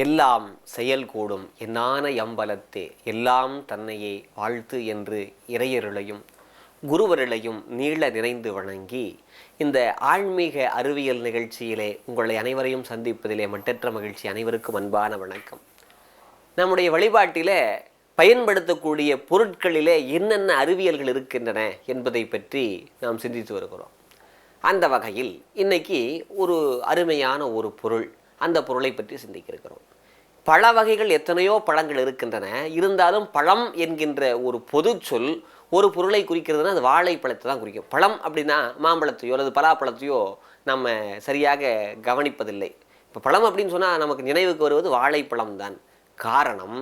எல்லாம் செயல் கூடும் என்னான எம்பலத்தே எல்லாம் தன்னையே வாழ்த்து என்று இறையருளையும் குருவருளையும் நீள நிறைந்து வணங்கி இந்த ஆன்மீக அறிவியல் நிகழ்ச்சியிலே உங்களை அனைவரையும் சந்திப்பதிலே மட்டற்ற மகிழ்ச்சி. அனைவருக்கும் அன்பான வணக்கம். நம்முடைய வழிபாட்டிலே பயன்படுத்தக்கூடிய பொருட்களிலே என்னென்ன அறிவியல்கள் இருக்கின்றன என்பதை பற்றி நாம் சிந்தித்து வருகிறோம். அந்த வகையில் இன்னைக்கு ஒரு அருமையான ஒரு பொருள் அந்த பொருளை பற்றி சிந்திக்க இருக்கிறோம் பழ வகைகள் எத்தனையோ பழங்கள் இருக்கின்றன. இருந்தாலும் பழம் என்கின்ற ஒரு பொது சொல் ஒரு பொருளை குறிக்கிறதுனா அது வாழைப்பழத்தை தான் குறிக்கும். பழம் அப்படின்னா மாம்பழத்தையோ அல்லது பலாப்பழத்தையோ நம்ம சரியாக கவனிப்பதில்லை. இப்போ பழம் அப்படின்னு சொன்னால் நமக்கு நினைவுக்கு வருவது வாழைப்பழம் தான் காரணம்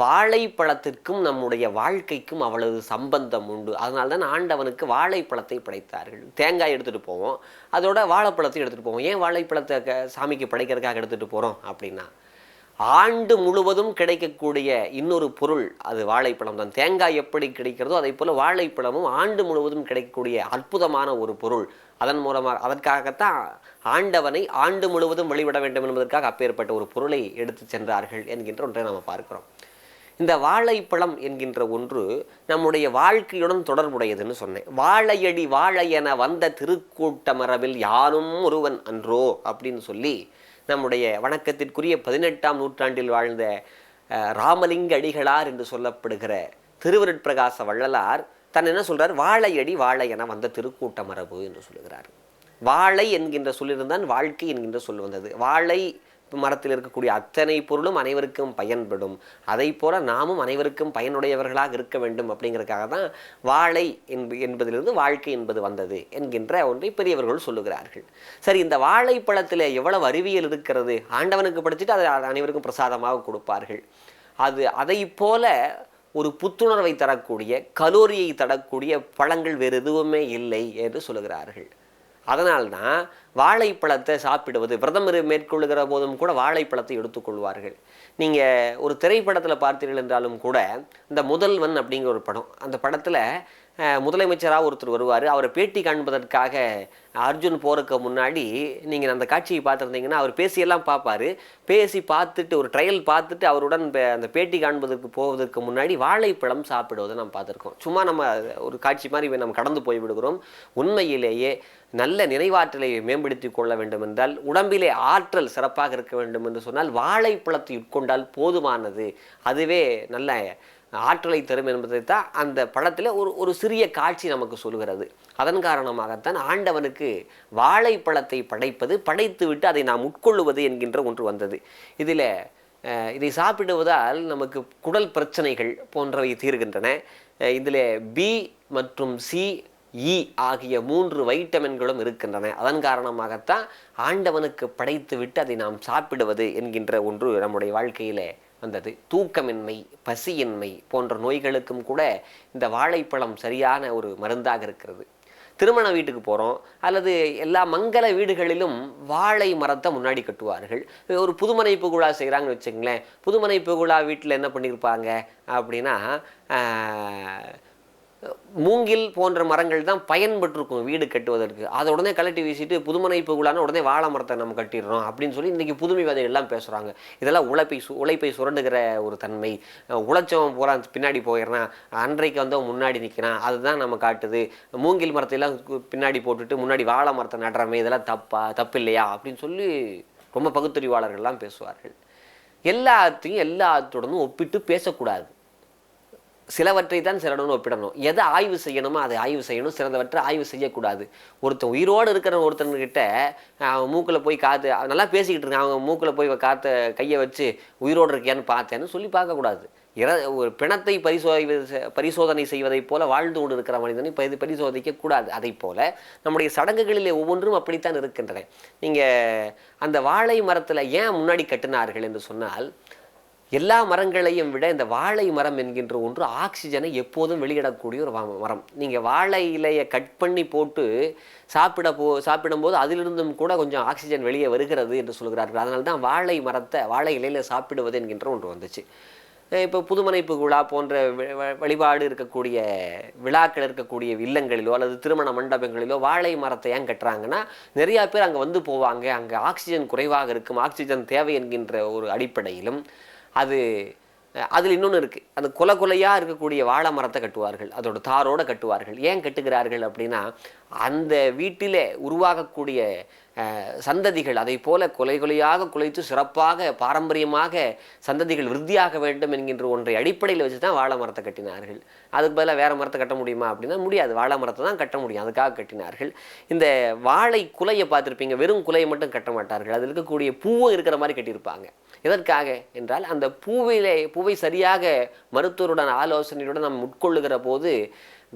வாழைப்பழத்திற்கும் நம்முடைய வாழ்க்கைக்கும் அவ்வளவு சம்பந்தம் உண்டு. அதனால தான் ஆண்டவனுக்கு வாழைப்பழத்தை படைத்தார்கள். தேங்காய் எடுத்துகிட்டு போவோம். அதோட வாழைப்பழத்தையும் எடுத்துகிட்டு போவோம். ஏன் வாழைப்பழத்தை சாமிக்கு படைக்கிறதுக்காக எடுத்துகிட்டு போகிறோம் அப்படின்னா ஆண்டு முழுவதும் கிடைக்கக்கூடிய இன்னொரு பொருள் அது வாழைப்பழம் தான். தேங்காய் எப்படி கிடைக்கிறதோ அதே போல் வாழைப்பழமும் ஆண்டு முழுவதும் கிடைக்கக்கூடிய அற்புதமான ஒரு பொருள். அதன் மூலமாக அதற்காகத்தான் ஆண்டவனை ஆண்டு முழுவதும் வழிபட வேண்டும் என்பதற்காக அப்பேற்பட்ட ஒரு பொருளை எடுத்து சென்றார்கள் என்கின்ற ஒன்றை நாம் பார்க்கிறோம். இந்த வாழைப்பழம் என்கின்ற ஒன்று நம்முடைய வாழ்க்கையுடன் தொடர்புடையதுன்னு சொன்னேன். வாழையடி வாழை என வந்த திருக்கூட்ட மரபில் யாரும் ஒருவன் அன்றோ அப்படின்னு சொல்லி நம்முடைய வணக்கத்திற்குரிய பதினெட்டாம் நூற்றாண்டில் வாழ்ந்த ராமலிங்க அடிகளார் என்று சொல்லப்படுகிற திருவருட்பிரகாச வள்ளலார் தன் என்ன சொல்கிறார் வாழையடி வாழை என வந்த திருக்கூட்ட மரபு என்று சொல்லுகிறார். வாழை என்கின்ற சொல்லிருந்தான் வாழ்க்கை என்கின்ற சொல் வந்தது. வாழை மரத்தில் இருக்கக்கூடிய அத்தனை பொருளும் அனைவருக்கும் பயன்படும். அதை போல நாமும் அனைவருக்கும் பயனுடையவர்களாக இருக்க வேண்டும் அப்படிங்கிறதுக்காக தான் வாழை என்ப என்பதிலிருந்து வாழ்க்கை என்பது வந்தது என்கின்ற ஒன்றை பெரியவர்கள் சொல்லுகிறார்கள். சரி இந்த வாழைப்பழத்தில் எவ்வளவு அறிவியல் இருக்கிறது? ஆண்டவனுக்கு படிச்சுட்டு அதை அனைவருக்கும் பிரசாதமாக கொடுப்பார்கள். அது அதை போல ஒரு புத்துணர்வை தரக்கூடிய கலோரியை தரக்கூடிய பழங்கள் வேறு எதுவுமே இல்லை என்று சொல்லுகிறார்கள். அதனால்தான் வாழைப்பழத்தை சாப்பிடுவது பிரதமர் மேற்கொள்கிற மேற்கொள்ளுகிற போதும் கூட வாழைப்பழத்தை எடுத்துக்கொள்வார்கள். நீங்கள் ஒரு திரைப்படத்தில் பார்த்தீர்கள் என்றாலும் கூட இந்த முதல்வன் அப்படிங்கிற ஒரு படம் அந்த படத்தில் முதலமைச்சராக ஒருத்தர் வருவார். அவரை பேட்டி காண்பதற்காக அர்ஜுன் போகிறதுக்கு முன்னாடி நீங்கள் அந்த காட்சியை பார்த்துருந்தீங்கன்னா அவர் பேசியெல்லாம் பார்ப்பார். பேசி பார்த்துட்டு ஒரு ட்ரையல் பார்த்துட்டு அவருடன் அந்த பேட்டி காண்பதற்கு போவதற்கு முன்னாடி வாழைப்பழம் சாப்பிடுவதை நம்ம பார்த்துருக்கோம். சும்மா நம்ம ஒரு காட்சி மாதிரி நம்ம கடந்து போய்விடுகிறோம் உண்மையிலேயே நல்ல நினைவாற்றலை மேம்படுத்தி கொள்ள வேண்டும் என்றால் உடம்பிலே ஆற்றல் சிறப்பாக இருக்க வேண்டும் என்று சொன்னால் வாழைப்பழத்தை உட்கொண்டால் போதுமானது. அதுவே நல்ல ஆற்றலை தரும் என்பதைத்தான் அந்த படத்தில் ஒரு ஒரு சிறிய காட்சி நமக்கு சொல்கிறது அதன் காரணமாகத்தான் ஆண்டவனுக்கு வாழைப்பழத்தை படைப்பது படைத்துவிட்டு அதை நாம் உட்கொள்ளுவது என்கின்ற ஒன்று வந்தது. இதில் இதை சாப்பிடுவதால் நமக்கு குடல் பிரச்சனைகள் போன்றவை தீர்கின்றன. இதில் பி மற்றும் சி இ e ஆகிய மூன்று வைட்டமின்களும் இருக்கின்றன. அதன் காரணமாகத்தான் ஆண்டவனுக்கு படைத்து விட்டு அதை நாம் சாப்பிடுவது என்கின்ற ஒன்று நம்முடைய வாழ்க்கையிலே வந்தது. தூக்கமின்மை பசியின்மை போன்ற நோய்களுக்கும் கூட இந்த வாழைப்பழம் சரியான ஒரு மருந்தாக இருக்கிறது. திருமண வீட்டுக்கு போகிறோம் அல்லது எல்லா மங்கள வீடுகளிலும் வாழை மரத்தை முன்னாடி கட்டுவார்கள். ஒரு புதுமனை புகுழா செய்கிறாங்கன்னு வச்சுங்களேன் புதுமனை புகுழா வீட்டில் என்ன பண்ணியிருப்பாங்க அப்படின்னா மூங்கில் போன்ற மரங்கள் தான் பயன்பட்டிருக்கும் வீடு கட்டுவதற்கு. அதை உடனே கழட்டி வீசிட்டு புதுமனை புகுழான உடனே வாழை மரத்தை நம்ம கட்டிடுறோம் அப்படின்னு சொல்லி இன்றைக்கி புதுமைவாதிகள் எல்லாம் பேசுகிறாங்க இதெல்லாம் உழைப்பை சு உழைப்பை சுரண்டுகிற ஒரு தன்மை. உழைச்சவன் பூரா பின்னாடி போயிடுறான். அன்றைக்கு வந்தவன் முன்னாடி நிற்கிறான் அதுதான் நம்ம காட்டுது. மூங்கில் மரத்தையெல்லாம் பின்னாடி போட்டுட்டு முன்னாடி வாழை மரத்தை நடுறமே இதெல்லாம் தப்பா தப்பு இல்லையா அப்படின்னு சொல்லி ரொம்ப பகுத்தறிவாளர்கள்லாம் பேசுவார்கள். எல்லாத்தையும் எல்லாத்துடனும் ஒப்பிட்டு பேசக்கூடாது. சிலவற்றை தான் சிலனும் ஒப்பிடணும். எதை ஆய்வு செய்யணுமோ அதை ஆய்வு செய்யணும். சிறந்தவற்றை ஆய்வு செய்யக்கூடாது. ஒருத்தன் உயிரோடு இருக்கிற ஒருத்தன்கிட்ட அவன் மூக்கில் போய் காற்று நல்லா பேசிக்கிட்டு இருக்கான். அவங்க மூக்கில் போய் காற்றை கையை வச்சு உயிரோடு இருக்கியான்னு பார்த்தேன்னு சொல்லி பார்க்கக்கூடாது. இற ஒரு பிணத்தை பரிசோதி பரிசோதனை செய்வதைப் போல வாழ்ந்து கொண்டு இருக்கிற மனிதனை பரி பரிசோதிக்க கூடாது. அதைப் போல நம்முடைய சடங்குகளிலே ஒவ்வொன்றும் அப்படித்தான் இருக்கின்றன. நீங்கள் அந்த வாழை மரத்தில் ஏன் முன்னாடி கட்டினார்கள் என்று சொன்னால் எல்லா மரங்களையும் விட இந்த வாழை மரம் என்கின்ற ஒன்று ஆக்சிஜனை எப்போதும் வெளியிடக்கூடிய ஒரு மரம். நீங்கள் வாழை இலையை கட் பண்ணி போட்டு சாப்பிட போ சாப்பிடும்போது அதிலிருந்தும் கூட கொஞ்சம் ஆக்சிஜன் வெளியே வருகிறது என்று சொல்கிறார்கள். அதனால தான் வாழை மரத்தை வாழை இலையில் சாப்பிடுவது என்கின்ற ஒன்று வந்துச்சு. இப்போ புதுமனைப்பு விழா போன்ற வ- வழிபாடு இருக்கக்கூடிய விழாக்கள் இருக்கக்கூடிய இல்லங்களிலோ அல்லது திருமண மண்டபங்களிலோ வாழை மரத்தை ஏன் கட்டுறாங்கன்னா நிறையா பேர் அங்கே வந்து போவாங்க. அங்கே ஆக்சிஜன் குறைவாக இருக்கும். ஆக்சிஜன் தேவை என்கின்ற ஒரு அடிப்படையிலும் அது அதில் இன்னொன்று இருக்குது அந்த கொலை கொலையாக இருக்கக்கூடிய வாழை மரத்தை கட்டுவார்கள். அதோட தாரோடு கட்டுவார்கள். ஏன் கட்டுகிறார்கள் அப்படின்னா அந்த வீட்டிலே உருவாகக்கூடிய சந்ததிகள் அதை போல கொலை கொலையாக குலைத்து சிறப்பாக பாரம்பரியமாக சந்ததிகள் விருத்தியாக வேண்டும் என்கின்ற ஒன்றை அடிப்படையில் வச்சு தான் வாழை மரத்தை கட்டினார்கள். அதுக்கு பதிலாக வேற மரத்தை கட்ட முடியுமா அப்படின்னா முடியாது. வாழை மரத்தை தான் கட்ட முடியும். அதுக்காக கட்டினார்கள். இந்த வாழை குலையை பார்த்துருப்பீங்க. வெறும் குலையை மட்டும் கட்ட மாட்டார்கள். அதில் இருக்கக்கூடிய பூவும் இருக்கிற மாதிரி கட்டியிருப்பாங்க. எதற்காக என்றால் அந்த பூவிலே பூவை சரியாக மருத்துவருடன் ஆலோசனையுடன் நாம் உட்கொள்ளுகிற போது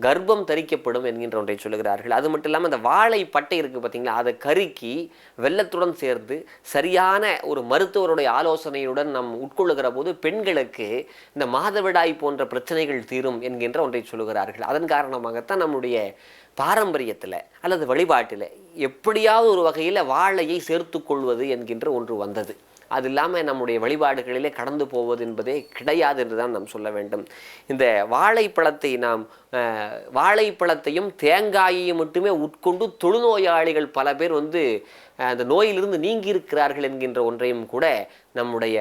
கர்ப்பம் தரிக்கப்படும் என்கின்ற ஒன்றை சொல்லுகிறார்கள். அது மட்டும் இல்லாமல் அந்த வாழை பட்டை இருக்குது பார்த்தீங்களா அதை கருக்கி வெள்ளத்துடன் சேர்ந்து சரியான ஒரு மருத்துவருடைய ஆலோசனையுடன் நாம் உட்கொள்ளுகிற போது பெண்களுக்கு இந்த மாதவிடாய் போன்ற பிரச்சனைகள் தீரும் என்கின்ற ஒன்றை சொல்லுகிறார்கள். அதன் காரணமாகத்தான் நம்முடைய பாரம்பரியத்தில் அல்லது வழிபாட்டில் எப்படியாவது ஒரு வகையில் வாழையை சேர்த்து கொள்வது என்கின்ற ஒன்று வந்தது. அது இல்லாமல் நம்முடைய வழிபாடுகளிலே கடந்து போவது என்பதே கிடையாது என்று தான் நாம் சொல்ல வேண்டும். இந்த வாழைப்பழத்தை நாம் வாழைப்பழத்தையும் தேங்காயையும் மட்டுமே உட்கொண்டு தொழுநோயாளிகள் பல பேர் வந்து அந்த நோயிலிருந்து நீங்கி இருக்கிறார்கள் என்கின்ற ஒன்றையும் கூட நம்முடைய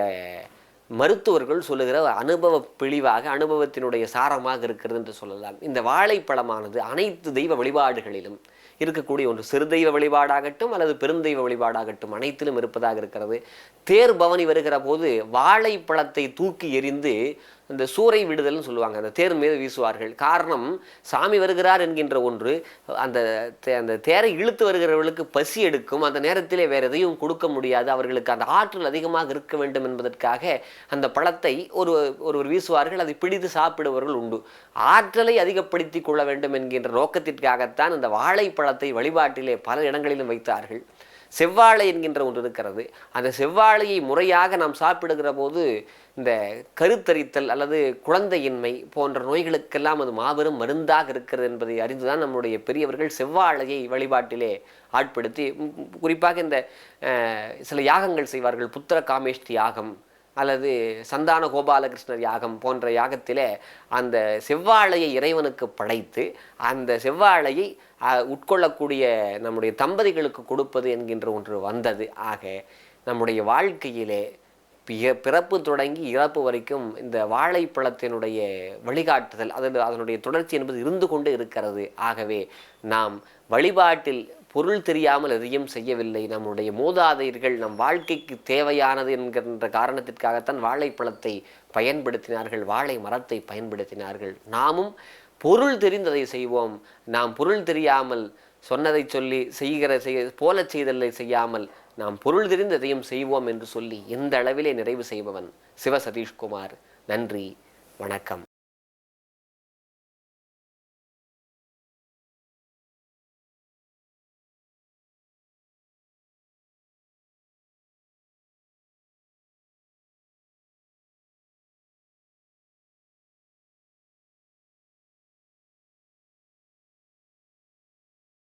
மருத்துவர்கள் சொல்லுகிற அனுபவ பிழிவாக அனுபவத்தினுடைய சாரமாக இருக்கிறது என்று சொல்லலாம். இந்த வாழைப்பழமானது அனைத்து தெய்வ வழிபாடுகளிலும் இருக்கக்கூடிய ஒன்று. சிறு தெய்வ வழிபாடாகட்டும் அல்லது பெருந்தெய்வ வழிபாடாகட்டும் அனைத்திலும் இருப்பதாக இருக்கிறது. தேர் பவனி வருகிற போது வாழைப்பழத்தை தூக்கி எறிந்து இந்த சூறை விடுதல்னு சொல்லுவாங்க அந்த தேர் மீது வீசுவார்கள். காரணம் சாமி வருகிறார் என்கின்ற ஒன்று அந்த தே- அந்த தேரை இழுத்து வருகிறவர்களுக்கு பசி எடுக்கும் அந்த நேரத்திலே வேறு எதையும் கொடுக்க முடியாது அவர்களுக்கு அந்த ஆற்றல் அதிகமாக இருக்க வேண்டும் என்பதற்காக அந்த பழத்தை ஒரு ஒருவர் வீசுவார்கள் அதை பிடித்து சாப்பிடுபவர்கள் உண்டு. ஆற்றலை அதிகப்படுத்தி கொள்ள வேண்டும் என்கின்ற நோக்கத்திற்காகத்தான் அந்த வாழைப்பழத்தை வழிபாட்டிலே பல இடங்களிலும் வைத்தார்கள். செவ்வாழை என்கின்ற ஒன்று இருக்கிறது. அந்த செவ்வாழையை முறையாக நாம் சாப்பிடுகிற போது இந்த கருத்தரித்தல் அல்லது குழந்தையின்மை போன்ற நோய்களுக்கெல்லாம் அது மாபெரும் மருந்தாக இருக்கிறது என்பதை அறிந்துதான் நம்முடைய பெரியவர்கள் செவ்வாழையை வழிபாட்டிலே ஆட்படுத்தி குறிப்பாக இந்த சில யாகங்கள் செய்வார்கள். புத்திர காமேஷ்டி யாகம் அல்லது சந்தான கோபாலகிருஷ்ணர் யாகம் போன்ற யாகத்திலே அந்த செவ்வாழையை இறைவனுக்கு படைத்து அந்த செவ்வாழையை உட்கொள்ளக்கூடிய நம்முடைய தம்பதிகளுக்கு கொடுப்பது என்கின்ற ஒன்று வந்தது. ஆக நம்முடைய வாழ்க்கையிலே பிறப்பு தொடங்கி இறப்பு வரைக்கும் இந்த வாழைப்பழத்தினுடைய வழிகாட்டுதல் அது அதனுடைய தொடர்ச்சி என்பது இருந்து கொண்டு இருக்கிறது. ஆகவே நாம் வழிபாட்டில் பொருள் தெரியாமல் எதையும் செய்யவில்லை. நம்முடைய மூதாதையர்கள் நம் வாழ்க்கைக்கு தேவையானது என்கின்ற காரணத்திற்காகத்தான் வாழைப்பழத்தை பயன்படுத்தினார்கள் வாழை மரத்தை பயன்படுத்தினார்கள். நாமும் பொருள் தெரிந்ததை செய்வோம். நாம் பொருள் தெரியாமல் சொன்னதை சொல்லி செய்கிற செய் போல செய்தலை செய்யாமல் நாம் பொருள் தெரிந்து எதையும் செய்வோம் என்று சொல்லி இந்த அளவிலே நிறைவு செய்பவன் சிவ சதீஷ்குமார். நன்றி வணக்கம்.